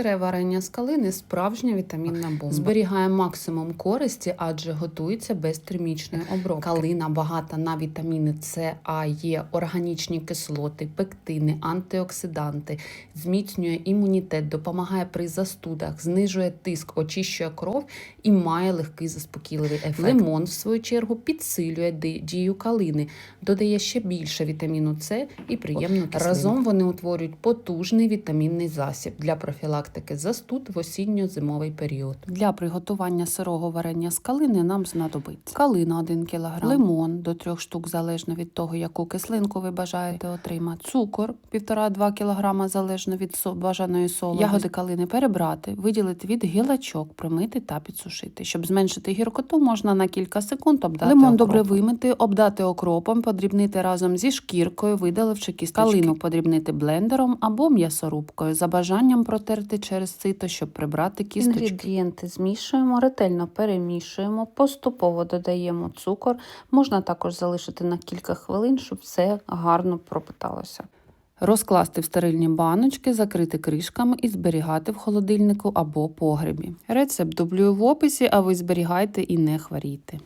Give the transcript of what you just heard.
Сире варення з калини справжня вітамінна бомба. Зберігає максимум користі, адже готується без термічної обробки. Калина багата на вітаміни С, А, Є, органічні кислоти, пектини, антиоксиданти, зміцнює імунітет, допомагає при застудах, знижує тиск, очищує кров і має легкий заспокійливий ефект. Лимон, в свою чергу, підсилює дію калини, додає ще більше вітаміну С і приємну кислинку. Разом вони утворюють потужний вітамінний засіб для профілактики застуд в осінньо-зимовий період. Для приготування сирого варення з калини нам знадобиться калина 1 кг, лимон до 3 штук залежно від того, яку кислинку ви бажаєте отримати, цукор 1,5-2 кг залежно від бажаної солоності. Ягоди калини перебрати, виділити від гілочок, промити та підсушити. Щоб зменшити гіркоту, можна на кілька секунд обдати Лимон окропом. добре вимити, обдати окропом, подрібнити разом зі шкіркою, видаливши кісточки. Калину подрібнити блендером або м'ясорубкою. За бажанням протерти через сито, щоб прибрати кісточки. Інгредієнти змішуємо, ретельно перемішуємо, поступово додаємо цукор. Можна також залишити на кілька хвилин, щоб все гарно пропиталося. Розкласти в стерильні баночки, закрити кришками і зберігати в холодильнику або погребі. Рецепт дублюю в описі, а ви зберігайте і не хворійте.